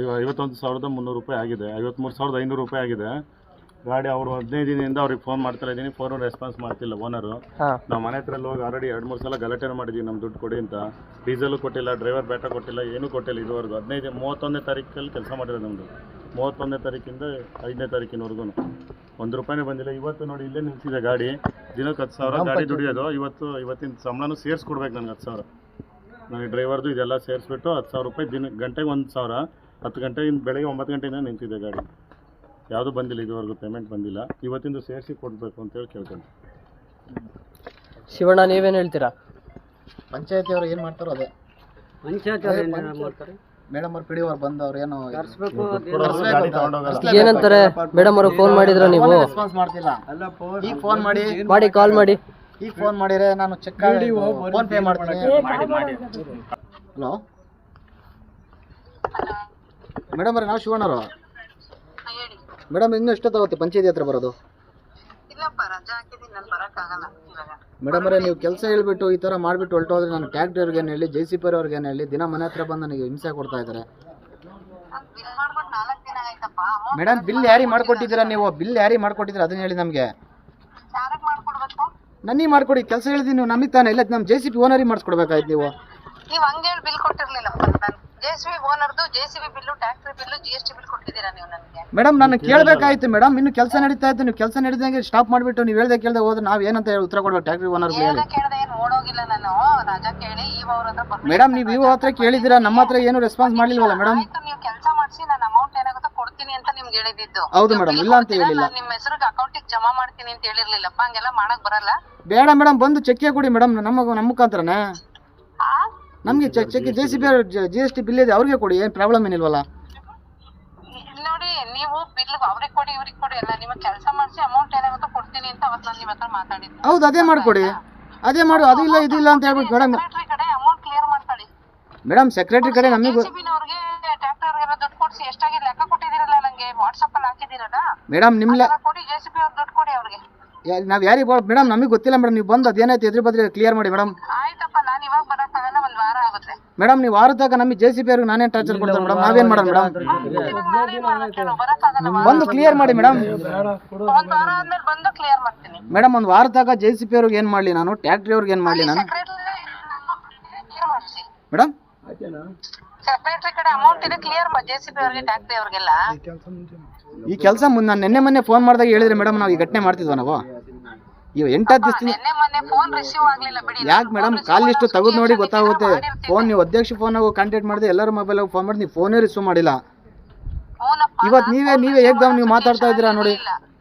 ಐವ ಐವತ್ತೊಂದು ಸಾವಿರದ ಮುನ್ನೂರು ರೂಪಾಯಿ ಆಗಿದೆ. ಐವತ್ತ್ಮೂರು ಸಾವಿರದ ಐನೂರು ರೂಪಾಯಿ ಆಗಿದೆ. ಗಾಡಿ ಅವರು ಹದಿನೈದು ದಿನದಿಂದ ಅವ್ರಿಗೆ ಫೋನ್ ಮಾಡ್ತಾ ಇದ್ದೀನಿ. ಫೋನ್ ರೆಸ್ಪಾನ್ಸ್ ಮಾಡ್ತಿಲ್ಲ ಓನರು. ನಾವು ಮನೆ ಹತ್ರ ಹೋಗಿ ಆಲ್ರೆಡಿ ಎರಡು ಮೂರು ಸಲ ಗಲಾಟೆ ಮಾಡಿದ್ದೀವಿ ನಮ್ಮ ದುಡ್ಡು ಕೊಡಿ ಅಂತ. ಡೀಸೆಲು ಕೊಟ್ಟಿಲ್ಲ ಡ್ರೈವರ್ ಬೇಟಾ ಕೊಟ್ಟಿಲ್ಲ ಏನೂ ಕೊಟ್ಟಿಲ್ಲ ಇದುವರೆಗೂ. ಹದಿನೈದು ಮೂವತ್ತೊಂದನೇ ತಾರೀಕಲ್ಲಿ ಕೆಲಸ ಮಾಡಿರೋದು ನಮ್ಮದು ಮೂವತ್ತೊಂದನೇ ತಾರೀಕಿಂದ ಐದನೇ ತಾರೀಕಿನವರೆಗೂ. ಒಂದು ರೂಪಾಯಿನೇ ಬಂದಿಲ್ಲ. ಇವತ್ತು ನೋಡಿ ಇಲ್ಲೇ ನಿಲ್ಸಿದೆ ಗಾಡಿ. ದಿನಕ್ಕೆ ಹತ್ತು ಸಾವಿರ. ಗಾಡಿ ದುಡಿಯೋದು. ಇವತ್ತು ಇವತ್ತಿನ ಸಂಬಳನೂ ಸೇರಿಸ್ಕೊಡ್ಬೇಕು ನನಗೆ ಹತ್ತು ಸಾವಿರ. ನನಗೆ ಡ್ರೈವರ್ದು ಇದೆಲ್ಲ ಸೇರಿಸ್ಬಿಟ್ಟು ಹತ್ತು ಸಾವಿರ ರೂಪಾಯಿ ದಿನ ಗಂಟೆಗೆ ಒಂದು ಸಾವಿರ. ಹತ್ತು ಗಂಟೆಯಿಂದ ಬೆಳಗ್ಗೆ ಒಂಬತ್ತು ಗಂಟೆಯಿಂದ ನಿಂತಿದೆ ಗಾಡಿ. ಯಾವುದು ಬಂದಿಲ್ಲ ಇದುವರೆಗೂ. ಪೇಮೆಂಟ್ ಬಂದಿಲ್ಲ. ಇವತ್ತಿಂದು ಸೇರಿಸಿ ಕೊಡಬೇಕು ಅಂತೇಳಿ ಕೇಳ್ಕೊಂಡು. ಶಿವಣ್ಣ ನೀವೇನು ಹೇಳ್ತೀರಾ? ಪಂಚಾಯತಿಯವರು ಏನು ಏನ್ ಮಾಡ್ತಾರೋ ಅದೇ. ಪಂಚಾಯತ್ ಮೇಡಮ್ ಅವ್ರು ಪಿಡಿ ಅವ್ರು ಬಂದು ಅವ್ರು ಏನೋ ಏನಂತಾರೆ? ಮೇಡಮ್ ಅವರು ಫೋನ್ ಮಾಡಿದ್ರ ನೀವು? ರೆಸ್ಪಾನ್ಸ್ ಮಾಡ್ತಿಲ್ಲ. ಈ ಫೋನ್ ಮಾಡಿ. ಮಾಡಿ ಕಾಲ್ ಮಾಡಿ. ಈ ಫೋನ್ ಮಾಡಿದ್ರೆ ನಾನು ಚೆಕ್ ಫೋನ್ ಪೇ ಮಾಡ್ತೀನಿ. ಮಾಡಿ ಮಾಡಿ. ಹಲೋ ಮೇಡಮ್ ಅವ್ರೆ ನಾವು ಶಿವಣ್ಣರು ಮೇಡಮ್ ಇನ್ನೂ ಎಷ್ಟೊತ್ತಾಗುತ್ತೆ? ಪಂಚಾಯತಿ ಹತ್ರ ಬರೋದು? ಮೇಡಮ್ ಅವರೇ, ನೀವು ಕೆಲಸ ಹೇಳ್ಬಿಟ್ಟು ಈ ಥರ ಮಾಡಿಬಿಟ್ಟು ಹೊರಟೋದ್ರೆ ನಾನು ಕ್ಯಾಕ್ಟರ್ ಏನು ಹೇಳಿ ಜೆ ಸಿ ಪಿ ಅವ್ರಿಗೆ ಹೇಳಿ, ದಿನ ಮನೆ ಹತ್ರ ಬಂದು ನನಗೆ ಹಿಂಸೆ ಕೊಡ್ತಾ ಇದ್ದಾರೆ. ಮೇಡಮ್ ಬಿಲ್ ಯಾರಿಗೆ ಮಾಡ್ಕೊಟ್ಟಿದ್ದೀರಾ ನೀವು? ಬಿಲ್ ಯಾರಿಗೆ ಮಾಡ್ಕೊಟ್ಟಿದ್ದೀರಾ? ಅದನ್ನ ಹೇಳಿ ನಮಗೆ. ಮಾಡ್ಕೊಡ್ಬೇಕು ನನಗೆ ಮಾಡ್ಕೊಡಿ, ಕೆಲಸ ಹೇಳಿದೀನಿ ನೀವು ನಮಗೆ ತಾನೇ. ಇಲ್ಲ ನಮ್ಮ ಜೆ ಸಿ ಪಿ ಓನರಿಗೆ ಮಾಡಿಸ್ಕೊಡ್ಬೇಕಾಯ್ತು ನೀವು. ಬಿಲ್ ಕೊಟ್ಟಿರ್ಲಿಲ್ಲಪ್ಪ ನಾನು ಜೆ ಸಿ ಬಿ ಓನರ್ದು ಜೆ ಸಿ ಬಿ ಬಿಲ್ಲು ಟ್ಯಾಕ್ಟ್ರಿ bill G S T bill ಕೊಟ್ಟಿದ್ದೀರಾ ನೀವು ನನಗೆ? ಮೇಡಮ್ ನಾನು ಕೇಳಬೇಕಾಯ್ತು ಮೇಡಮ್. ಇನ್ನು ಕೆಲಸ ನಡೀತಾ ಇತ್ತು. ನೀವು ಕೆಲಸ ನಡೀದಂಗೆ ಸ್ಟಾಪ್ ಮಾಡಿಬಿಟ್ಟು ನೀವು ಹೇಳ್ದೆ ಕೇಳ್ದೆ ಹೋದ್ರೆ ನಾವು ಏನಂತ ಹೇಳಿ ಉತ್ತರ ಕೊಡ್ಬೇಕು? ಟ್ಯಾಕ್ಟ್ರಿ ಓನರ್ ಹೇಳಿ ಕೇಳ್ದೆ ಏನು ಓಡೋಗಿಲ್ಲ ನಾನು. ರಾಜಾ ಕೇಳಿ ಈ ಅವ್ರ ಹತ್ರ ಬರ್ತೀನಿ. ಮೇಡಮ್ ನೀವು ಇವ ಹತ್ರ ಕೇಳಿದ್ದೀರಾ? ನಮ್ಮ ಹತ್ರ ಏನು ರೆಸ್ಪಾನ್ಸ್ ಮಾಡಲಿಲ್ವಲ್ಲ ಮೇಡಮ್? ಆಯ್ತು ನೀವು ಕೆಲಸ ಮಾಡಿಸಿ. ನಾನು ಅಮೌಂಟ್ ಏನಾಗುತ್ತೋ ಕೊಡ್ತೀನಿ ಅಂತ ನಿಮ್ಗೆ ಹೇಳಿದ್ದು. ಹೌದು ಮೇಡಮ್ ಇಲ್ಲ ಅಂತ ಹೇಳಿಲ್ಲ. ನಿಮ್ಮ ಹೆಸರಿಗೆ ಅಕೌಂಟಿಗೆ ಜಮಾ ಮಾಡ್ತೀನಿ ಅಂತ ಹೇಳಿರ್ಲಿಲ್ಲಪ್ಪ. ಹಂಗೆಲ್ಲ ಮಾಡಕ್ ಬರಲ್ಲ. ಬೇಡ ಮೇಡಮ್ ಬಂದು ಚೆಕ್ಕೆ ಕೊಡಿ ಮೇಡಮ್. ನಮ್ಮ ನಮ್ಮ ಮುಖಾಂತರನೇ. ನಮಗೆ cheque cheque J C B G S T bill ಇದೆ ಅವ್ರಿಗೆ ಕೊಡಿ ಏನು ಪ್ರಾಬ್ಲಮ್ ಏನಿಲ್ವಲ್ಲ. ಇಲ್ಲಿ ನೋಡಿ ನೀವು ಬಿಲ್ ಅವ್ರಿಗೆ ಕೊಡಿ ಇವ್ರಿಗೆ ಕೊಡಿ ಅಲ್ಲ ನಿಮ್ಮ ಕೆಲಸ ಮಾಡಿಸಿ ಅಮೌಂಟ್ ಏನಾಗುತ್ತೋ ಕೊಡ್ತೀನಿ ಅಂತ ಅವತ್ತು ನಾನು ನಿಮ್ಮ ಹತ್ರ ಮಾತಾಡಿದ್ದೆ. ಹೌದು ಅದೇ ಮಾಡಿಕೊಡಿ ಅದೇ ಮಾಡು ಅದು ಇಲ್ಲ ಇದು ಇಲ್ಲ ಅಂತ ಹೇಳ್ಬಿಟ್ಟು ಮೇಡಮ್. ಸೆಕ್ರೆಟರಿ ಕಡೆ ಅಮೌಂಟ್ ಕ್ಲಿಯರ್ ಮಾಡ್ಕೊಳ್ಳಿ. ಮೇಡಮ್ ಸೆಕ್ರೆಟರಿ ಕಡೆ ನಮಗೆ ಜೆಸಿಬಿನವ್ರಿಗೆ ಟ್ರ್ಯಾಕ್ಟರ್ ಅವ್ರಿಗೆಲ್ಲ ದುಡ್ಡು ಕೊಡಿಸಿ ಎಷ್ಟಾಗಿ ಲೆಕ್ಕ ಕೊಟ್ಟಿದ್ದೀರಲ್ಲ ನಂಗೆ ವಾಟ್ಸಪ್ ಅಲ್ಲಿ ಹಾಕಿದ್ದೀರಲ್ಲ? ಮೇಡಮ್ ನಿಮ್ಲೆ ಅದನ್ನ ಕೊಡಿ ಜೆಸಿಬಿ ಅವ್ರಿಗೆ ದುಡ್ಡು ಕೊಡಿ ಅವ್ರಿಗೆ. ನಾವು ಯಾರಿಗೆ ಮೇಡಮ್ ನಮಗೆ ಗೊತ್ತಿಲ್ಲ ಮೇಡಮ್ ನೀವು ಬಂದು ಅದೇನಾಯ್ತು ಎದ್ರ ಬದ್ರೆ ಕ್ಲಿಯರ್ ಮಾಡಿ ಮೇಡಮ್. ಆಯ್ತಪ್ಪ ನಾನು ಇವಾಗ ಬರಕ್ಕಾಗಲ್ಲ ಒಂದ್ ವಾರ ಆಗುತ್ತೆ ಮೇಡಮ್ ನೀವು ವಾರದಾಗ ನಮಗೆ ಜೆ ಸಿ ಪಿ ಅವ್ರಿಗೆ ನಾನೇ ಟಾರ್ಚರ್ ಕೊಡ್ತಾರೆ ಮೇಡಮ್? ನಾವೇನು ಮಾಡೋಣ ಮೇಡಮ್. ಬಂದು ಕ್ಲಿಯರ್ ಮಾಡಿ ಮೇಡಮ್. ಮೇಡಮ್ ಒಂದು ವಾರದಾಗ ಜೆ ಸಿ ಪಿ ಅವ್ರಿಗೆ ಏನು ಮಾಡಲಿ ನಾನು? ಟ್ಯಾಕ್ಟ್ರಿ ಅವ್ರಿಗೆ ಏನು ಮಾಡಲಿ ನಾನು? ಮೇಡಮ್? ಸೆಕ್ರೆಟರಿ ಕಡೆ ಅಮೌಂಟ್ ಇದೆ ಕ್ಲಿಯರ್ ಜೆಸಿಬಿ ಅವ್ರಿಗೆ ಟ್ಯಾಕ್ಟ್ರಿ ಅವ್ರಿಗೆಲ್ಲ. ಈ ಕೆಲಸ ಮುಂದೆ ನಾನು ನಿನ್ನೆ ಮೊನ್ನೆ ಫೋನ್ ಮಾಡಿದಾಗ ಹೇಳಿದ್ರೆ ಮೇಡಮ್ ನಾವು ಈ ಘಟನೆ ಮಾಡ್ತಿದ್ವ ನಾವು? ಇವು ಎಂಟತ್ತು ದಿವಸ ಫೋನ್ ಯಾಕೆ ಮೇಡಮ್ ಕಾಲ್ ಲಿಸ್ಟ್ ತೆಗೆದು ನೋಡಿ ಗೊತ್ತಾಗುತ್ತೆ? ಫೋನ್ ನೀವು ಅಧ್ಯಕ್ಷ ಫೋನಾಗ ಕಾಂಟ್ಯಾಕ್ಟ್ ಮಾಡಿದೆ ಎಲ್ಲರೂ ಮೊಬೈಲ್ ಫೋನ್ ಮಾಡಿ ನೀವು ಫೋನೇ ರಿಸೀವ್ ಮಾಡಿಲ್ಲ. ಇವತ್ ಇವತ್ತು ನೀವೇ ನೀವೇ ಹೇಗ್ ನೀವು ಮಾತಾಡ್ತಾ ಇದ್ದೀರಾ ನೋಡಿ.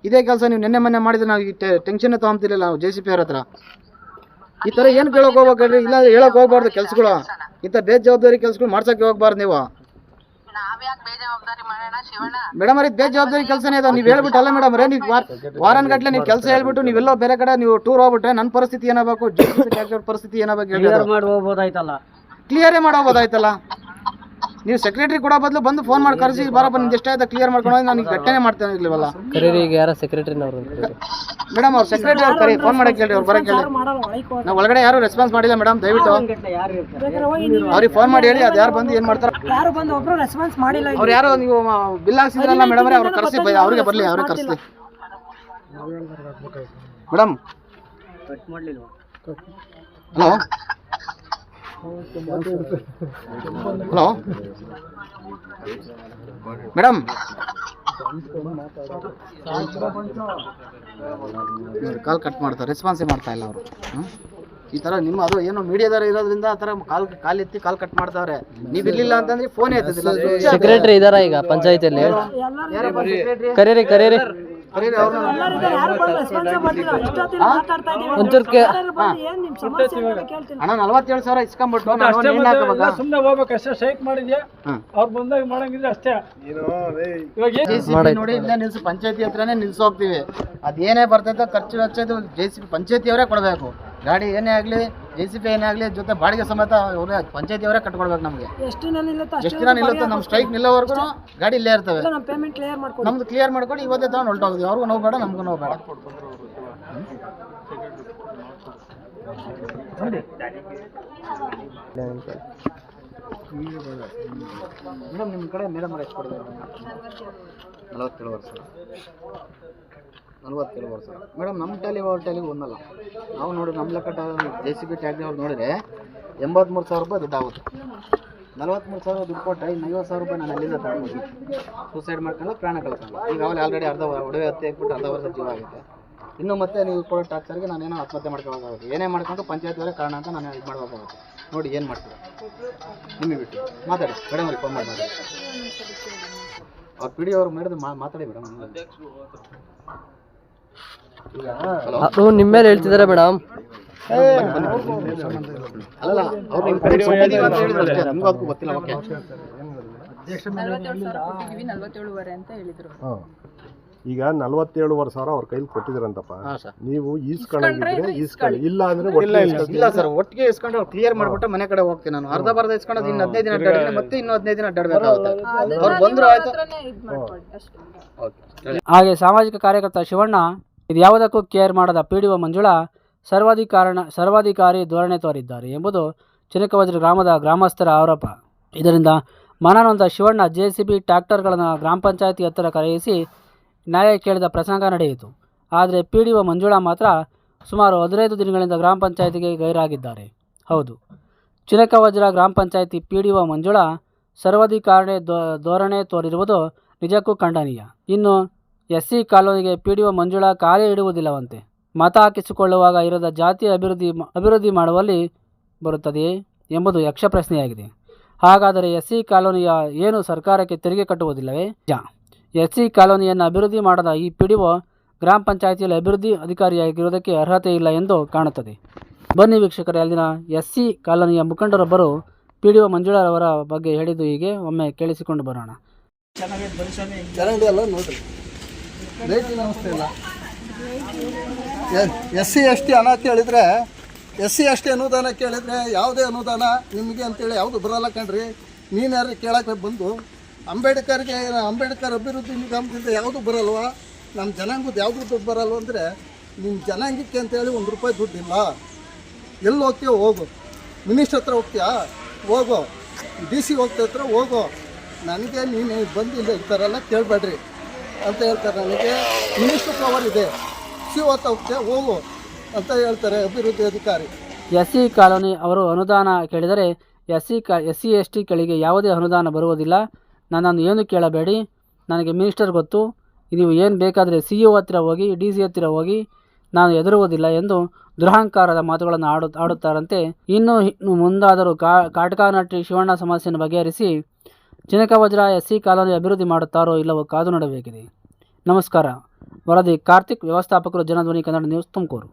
ಇದೇ ಕೆಲಸ ನೀವು ನಿನ್ನೆ ಮೊನ್ನೆ ಮಾಡಿದ್ರೆ ನಾವು ಟೆನ್ಷನ್ ತಗೊಂತಿರ್ಲಿಲ್ಲ ನಾವು ಜೆ ಸಿ ಪಿ ಅವ್ರ ಹತ್ರ. ಈ ಥರ ಏನ್ ಕೇಳೋಕೆ ಹೋಗ್ಬೇಕ್ರಿ ಇಲ್ಲ ಹೇಳಕ್ ಹೋಗ್ಬಾರ್ದು ಕೆಲ್ಸಗಳು. ಇಂಥ ಬೇಜವಾಬ್ದಾರಿ ಕೆಲ್ಸಗಳು ಮಾಡ್ಸೋಕೆ ಹೋಗ್ಬಾರ್ದು ನೀವು. ಮೇಡಮ್ ಅವ್ರಿಗೆ ಬೇಜವಾಬ್ದಾರಿ ಕೆಲಸನೇ ಇದೆ. ನೀವು ಹೇಳ್ಬಿಟ್ಟು ಅಲ್ಲ ಮೇಡಮ್ ರೇ ನೀವು ವಾರನ್ ಗಟ್ಲೆ ನೀವು ಕೆಲಸ ಹೇಳ್ಬಿಟ್ಟು ನೀವೆಲ್ಲೋ ಬೇರೆ ಕಡೆ ನೀವು ಟೂರ್ ಹೋಗ್ಬಿಟ್ರೆ ನನ್ನ ಪರಿಸ್ಥಿತಿ ಏನಾಗಬೇಕು? ಪರಿಸ್ಥಿತಿ ಏನಾಗಬೇಕು ಮಾಡಬಹುದಾಯ್ತಲ್ಲ ಕ್ಲಿಯರೇ ಮಾಡೋಬೋದಾಯ್ತಲ್ಲ ನೀವು ಸೆಕ್ರೆಟರಿ ಕೂಡ ಬದಲು ಬಂದು ಫೋನ್ ಮಾಡಿ ಕರೆಸಿ ಬರಪ್ಪ ನಿಮ್ದು ಎಷ್ಟಾಯ್ತು ಕ್ಲಿಯರ್ ಮಾಡ್ಕೊಂಡು ನಾನು ಈಗ ಘಟನೆ ಮಾಡ್ತೇನೆ ಇರ್ಲಿವಲ್ಲ. ಕರೀರಿ ಈಗ ಯಾರ ಸೆಕ್ರೆಟರಿನವ್ರು ಮೇಡಮ್ ಅವ್ರು ಸೆಕ್ರೆಟರಿ ಅವ್ರು ಕರಿ ಫೋನ್ ಮಾಡಕ್ಕೆ ಹೇಳಿ ಅವ್ರು ಬರಕ್ಕೆ ಹೇಳಿ ನಾವು ಒಳಗಡೆ ಯಾರು ರೆಸ್ಪಾನ್ಸ್ ಮಾಡಿಲ್ಲ ಮೇಡಮ್ ದಯವಿಟ್ಟು. ಅವ್ರಿಗೆ ಫೋನ್ ಮಾಡಿ ಹೇಳಿ ಅದು ಯಾರು ಬಂದು ಏನು ಮಾಡ್ತಾರೆ? ಯಾರು ಬಂದು ಒಬ್ರು ರೆಸ್ಪಾನ್ಸ್ ಮಾಡಿಲ್ಲ ಅವ್ರು ಯಾರು ನೀವು ಬಿಲ್ ಹಾಕ್ಸಿದ್ರಲ್ಲ ಮೇಡಮ್ ಅವ್ರು ಕರೆಸಿ ಅವ್ರಿಗೆ ಬರಲಿ ಅವ್ರಿಗೆ ಕರೆಸಿ. Madam hello hello? Madam? Call cut ಮಾಡ್ತಾರೆ ರೆಸ್ಪಾನ್ಸೇ ಮಾಡ್ತಾ ಇಲ್ಲ ಅವರು. ಈ ಥರ ನಿಮ್ಮ ಅದು ಏನೋ ಮೀಡಿಯಾದವ್ರು ಇರೋದ್ರಿಂದ ಆ ಥರ ಕಾಲ್ ಕಾಲ್ ಎತ್ತಿ ಕಾಲ್ ಕಟ್ ಮಾಡ್ತಾವ್ರೆ. ನೀವು ಇರ್ಲಿಲ್ಲ ಅಂತಂದ್ರೆ ಫೋನ್ ಎತ್ತದಿಲ್ಲ ಸೆಕ್ರೆಟರಿ ಇದಾರ ಈಗ ಪಂಚಾಯತಿಯಲ್ಲಿ? ಕರೀರಿ ಕರೀರಿ. ನಲ್ವತ್ತೇಳು ಸಾವಿರ ಹೆಣ್ಣು ಸುಮ್ಮನೆ ಹೋಗ್ಬೇಕು ಅಷ್ಟೇ ಸ್ಟ್ರೈಕ್ ಮಾಡಿದ್ಯಾ. ಅವ್ರು ಬಂದಾಗ ಮಾಡಂಗಿದ್ರೆ ಅಷ್ಟೇ. ಇವಾಗ ನೋಡಿ ಇಲ್ಲ ನಿಲ್ಸು ಪಂಚಾಯತಿ ಹತ್ರನೇ ನಿಲ್ಸೋಗ್ತಿವಿ. ಹೋಗ್ತೀವಿ ಅದೇನೇ ಬರ್ತೈತೋ ಖರ್ಚು ವೆಚ್ಚ ಜೆ ಸಿ ಪಿ ಪಂಚಾಯತಿಯವರೇ ಕೊಡಬೇಕು. ಗಾಡಿ ಏನೇ ಆಗಲಿ ಎ ಸಿ ಪಿ ಏನೇ ಆಗಲಿ ಜೊತೆ ಬಾಡಿಗೆ ಸಮೇತ ಅವರೇ ಪಂಚಾಯತಿಯವರೇ ಕಟ್ಕೊಡ್ಬೇಕು ನಮಗೆ. ಎಷ್ಟು ದಿನ ನಿಲ್ಲುತ್ತೋ ಎಷ್ಟು ದಿನ ನಿಲ್ಲುತ್ತೆ ನಮ್ಮ ಸ್ಟ್ರೈಕ್ ನಿಲ್ಲೋವರೆಗೂ ಗಾಡಿ ಇಲ್ಲೇ ಇರ್ತವೆ. ನಮ್ಮ ಪೇಮೆಂಟ್ ಕ್ಲಿಯರ್ ಮಾಡ್ಕೊಡಿ ನಮ್ದು ಕ್ಲಿಯರ್ ಮಾಡ್ಕೊಂಡು ಇವತ್ತೇ ತಗೊಂಡು ಹೊರಟೋಗಿದ್ವಿ ಅವ್ರಿಗೂ ನೋವು ಬೇಡ ನಮಗೂ ನೋವು ಬೇಡ. ಮೇಡಮ್ ನಿಮ್ಮ ಕಡೆ ಮೇಡಮ್ ಎಷ್ಟು ಕೊಡಬೇಕು ನಲವತ್ತೇಳು ವರ್ಷ. ನಲವತ್ತೇಳು ವರ್ಷ ಮೇಡಮ್, ನಮ್ಮ ಟ್ಯಾಲಿ ಅವ್ರ ಟ್ಯಾಲಿಗೆ ಒಂದಲ್ಲ. ನಾವು ನೋಡಿ ನಮ್ಮ ಲೆಕ್ಕ ಜೆ ಸಿ ಬಿ ಟ್ಯಾಕ್ಲಿ ಅವ್ರು ನೋಡಿದ್ರೆ ಎಂಬತ್ತ್ಮೂರು ಸಾವಿರ ರೂಪಾಯಿ ದುಡ್ಡು ಆಗುತ್ತೆ. ನಲ್ವತ್ತ್ಮೂರು ಸಾವಿರ ದುಡ್ಡು ಕೊಟ್ಟರೆ ಇನ್ನು ಐವತ್ತು ಸಾವಿರ ರೂಪಾಯಿ ನಾನು ಅಲ್ಲಿಂದ ತಗೊಂಡು ಸೂಸೈಡ್ ಮಾಡ್ಕೊಂಡು ಪ್ರಾಣ ಕಳ್ಕೊಂಡು ಈಗ ಅವಳು ಆಲ್ರೆಡಿ ಅರ್ಧ ಒಡವೆ ಹತ್ತಿ ಹಾಕ್ಬಿಟ್ಟು ಅರ್ಧ ವರ್ಷ ಜೀವ ಆಗುತ್ತೆ. ಇನ್ನು ಮತ್ತೆ ನೀವು ಕೊಡೋ ನಾನು ಏನೋ ಆತ್ಮಹತ್ಯೆ ಮಾಡ್ಕೊಳ್ಬೇಕಾಗುತ್ತೆ ಏನೇ ಮಾಡ್ಕೊಂಡು ಪಂಚಾಯತ್ ಕಾರಣ ಅಂತ ನಾನು ಇದು ಮಾಡ್ಬೇಕಾಗುತ್ತೆ. ನೋಡಿ ಏನು ಮಾಡ್ತೀರಾ? ನಿಮಗೆ ಬಿಟ್ಟು. ಮಾತಾಡಿ. ಮೇಡಮ್ ಅವ್ರಿಗೆ ಫೋನ್ ಮಾಡಿ. ಅವ್ರು ಪಿ ಡಿ ಅವ್ರು ಮಾಡಿದ್ರೆ ಮಾತಾಡಿ ಮೇಡಮ್. ಅವ್ರು ನಿಮ್ಮ ಮೇಲೆ ಹೇಳ್ತಿದಾರೆ ಮೇಡಮ್. ಅಂತ ಹೇಳಿದ್ರು ಅಷ್ಟೇ ನಮಗೂ ಗೊತ್ತಿಲ್ಲ ಓಕೆ ನಲ್ವತ್ತೇಳು ಸಾವಿರ ಕೊಟ್ಟಿದೀವಿ ನಲ್ವತ್ತೇಳುವರೆ ಅಂತ ಹೇಳಿದ್ರು. ಈಗ ನಲವತ್ತೇಳುವರೆ ಸಾವಿರ ಅವ್ರ ಕೈಲಿ ಕೊಟ್ಟಿದ್ರಂತಪ್ಪ ನೀವು ಈಸ್ಕೊಂಡಿದ್ರೆ ಈಸ್ಕೊಳ್ಳಿ ಇಲ್ಲ ಅಂದ್ರೆ ಇಲ್ಲ ಸರ್ ಒಟ್ಟಿಗೆ ಇಸ್ಕೊಂಡು ಕ್ಲಿಯರ್ ಮಾಡ್ಬಿಟ್ಟು ಮನೆ ಕಡೆ ಹೋಗ್ತೀನಿ ನಾನು. ಅರ್ಧ ಬರ್ಧ ಇಸ್ಕೊಂಡು ಇನ್ನು ಹದಿನೈದು ದಿನ ಅಡ್ಡಾಡಿದ್ರೆ ಮತ್ತೆ ಇನ್ನು ಹದಿನೈದು ದಿನ ಅಡ್ಡಾಡಬೇಕಾಗುತ್ತೆ. ಅವ್ರು ಬಂದ್ರು ಆಯ್ತು. ಹಾಗೆ ಸಾಮಾಜಿಕ ಕಾರ್ಯಕರ್ತ ಶಿವಣ್ಣ ಇದು ಯಾವುದಕ್ಕೂ ಕೇರ್ ಮಾಡದ ಪಿ ಡಿ ಒ ಮಂಜುಳಾ ಸರ್ವಾಧಿಕಾರಣ ಸರ್ವಾಧಿಕಾರಿ ಧೋರಣೆ ತೋರಿದ್ದಾರೆ ಎಂಬುದು ಚಿನಕವಜ್ರ ಗ್ರಾಮದ ಗ್ರಾಮಸ್ಥರ ಆರೋಪ. ಇದರಿಂದ ಮನನೊಂದ ಶಿವಣ್ಣ ಜೆ ಸಿ ಬಿ ಟ್ರ್ಯಾಕ್ಟರ್ಗಳನ್ನು ಗ್ರಾಮ ಪಂಚಾಯತಿ ಹತ್ತಿರ ಕರೆಯಿಸಿ ನ್ಯಾಯ ಕೇಳಿದ ಪ್ರಸಂಗ ನಡೆಯಿತು. ಆದರೆ ಪಿ ಡಿ ಒ ಮಂಜುಳಾ ಮಾತ್ರ ಸುಮಾರು ಹದಿನೈದು ದಿನಗಳಿಂದ ಗ್ರಾಮ ಪಂಚಾಯತಿಗೆ ಗೈರಾಗಿದ್ದಾರೆ. ಹೌದು. ಚಿನಕವಜ್ರ ಗ್ರಾಮ ಪಂಚಾಯತಿ ಪಿ ಡಿ ಒ ಮಂಜುಳಾ ಸರ್ವಾಧಿಕಾರಣೆ ಧೋರಣೆ ತೋರಿರುವುದು ನಿಜಕ್ಕೂ ಖಂಡನೀಯ. ಇನ್ನು ಎಸ್ ಸಿ ಕಾಲೋನಿಗೆ ಪಿ ಡಿ ಒ ಮಂಜುಳಾ ಕಾರ್ಯ ಇಡುವುದಿಲ್ಲವಂತೆ. ಮತ ಹಾಕಿಸಿಕೊಳ್ಳುವಾಗ ಇರದ ಜಾತಿ ಅಭಿವೃದ್ಧಿ ಅಭಿವೃದ್ಧಿ ಮಾಡುವಲ್ಲಿ ಬರುತ್ತದೆಯೇ ಎಂಬುದು ಯಕ್ಷ ಪ್ರಶ್ನೆಯಾಗಿದೆ. ಹಾಗಾದರೆ ಎಸ್ ಸಿ ಕಾಲೋನಿಯ ಏನು ಸರ್ಕಾರಕ್ಕೆ ತೆರಿಗೆ ಕಟ್ಟುವುದಿಲ್ಲವೇ? ಜಾ. ಎಸ್ ಸಿ ಕಾಲೋನಿಯನ್ನು ಅಭಿವೃದ್ಧಿ ಮಾಡದ ಈ ಪಿ ಡಿ ಒ ಗ್ರಾಮ ಪಂಚಾಯಿತಿಯಲ್ಲಿ ಅಭಿವೃದ್ಧಿ ಅಧಿಕಾರಿಯಾಗಿರುವುದಕ್ಕೆ ಅರ್ಹತೆ ಇಲ್ಲ ಎಂದು ಕಾಣುತ್ತದೆ. ಬನ್ನಿ ವೀಕ್ಷಕರೇ, ಅಲ್ಲಿನ ಎಸ್ ಸಿ ಕಾಲೋನಿಯ ಮುಖಂಡರೊಬ್ಬರು ಪಿ ಡಿ ಒ ಮಂಜುಳಾರವರ ಬಗ್ಗೆ ಹೇಳಿದ್ದು ಹೀಗೆ. ಒಮ್ಮೆ ಕೇಳಿಸಿಕೊಂಡು ಬರೋಣ. ಚೆನ್ನಾಗಿದೆ ನೋಡ್ರಿ. ಲೈಟಿನ ವ್ಯವಸ್ಥೆ ಇಲ್ಲ. ಎಸ್ ಸಿ ಎಸ್ ಟಿ ಹಣ ಕೇಳಿದರೆ ಎಸ್ ಸಿ ಎಸ್ ಟಿ ಅನುದಾನ ಕೇಳಿದರೆ ಯಾವುದೇ ಅನುದಾನ ನಿಮಗೆ ಅಂತೇಳಿ ಯಾವುದು ಬರಲ್ಲ ಕಣ್ರಿ. ನೀನು ಯಾರು ಕೇಳಕ್ಕೆ ಬಂದು, ಅಂಬೇಡ್ಕರ್ಗೆ ಅಂಬೇಡ್ಕರ್ ಅಭಿವೃದ್ಧಿ ನಿಗಮದಿಂದ ಯಾವುದು ಬರಲ್ವ? ನಮ್ಮ ಜನಾಂಗದ ಯಾವುದು ದುಡ್ಡು ಬರಲ್ವ ಅಂದರೆ ನಿಮ್ಮ ಜನಾಂಗಕ್ಕೆ ಅಂತೇಳಿ ಒಂದು ರೂಪಾಯಿ ದುಡ್ಡಿಲ್ಲ ಎಲ್ಲಿ ಹೋಗ್ತೀಯೋ ಹೋಗು. ಮಿನಿಸ್ಟ್ರ್ ಹತ್ರ ಹೋಗ್ತೀಯಾ? ಹೋಗೋ. ಡಿ ಸಿ ಹೋಗ್ತಾ ಹತ್ರ ಹೋಗೋ. ನನಗೆ ನೀನು ಬಂದಿಲ್ಲ ಈ ಥರ ಎಲ್ಲ ಕೇಳಬೇಡ್ರಿ. ಅಂತ ಹೇಳ್ತಾರೆ ನನಗೆ. ಮಿನಿಸ್ಟರ್ ಪವರ್ ಇದೆ. ಸಿ ಹೊತ್ತ ಹೋಗ್ತೆ ಹೋಗು ಅಂತ ಹೇಳ್ತಾರೆ ಅಭಿವೃದ್ಧಿ ಅಧಿಕಾರಿ. ಎಸ್ ಸಿ ಕಾಲೋನಿ ಅವರು ಅನುದಾನ ಕೇಳಿದರೆ ಎಸ್ ಸಿ ಕ ಎಸ್ ಸಿ ಎಸ್ ಟಿ ಗಳಿಗೆ ಯಾವುದೇ ಅನುದಾನ ಬರುವುದಿಲ್ಲ. ನನ್ನನ್ನು ಏನು ಕೇಳಬೇಡಿ. ನನಗೆ ಮಿನಿಸ್ಟರ್ ಗೊತ್ತು. ನೀವು ಏನು ಬೇಕಾದರೆ ಸಿ ಇ ಹತ್ತಿರ ಹೋಗಿ, ಡಿ ಸಿ ಹತ್ತಿರ ಹೋಗಿ, ನಾನು ಹೆದರುವುದಿಲ್ಲ ಎಂದು ದುರಹಂಕಾರದ ಮಾತುಗಳನ್ನು ಆಡು, ಆಡುತ್ತಾರಂತೆ. ಇನ್ನು ಇನ್ನು ಮುಂದಾದರೂ ಕಾ, ಕಾಟಕಾನಟ್ಟಿ ಶಿವಣ್ಣ ಸಮಸ್ಯೆಯನ್ನು ಬಗೆಹರಿಸಿ ಚಿನಕವಜ್ರ ಎಸ್ ಸಿ ಕಾಲೋನಿ ಅಭಿವೃದ್ಧಿ ಮಾಡುತ್ತಾರೋ ಇಲ್ಲವೋ ಕಾದು ನೋಡಬೇಕಿದೆ. ನಮಸ್ಕಾರ. ವರದಿ, ಕಾರ್ತಿಕ್, ವ್ಯವಸ್ಥಾಪಕರು, ಜನಧ್ವನಿ, ಕನ್ನಡ ನ್ಯೂಸ್, ತುಮಕೂರು.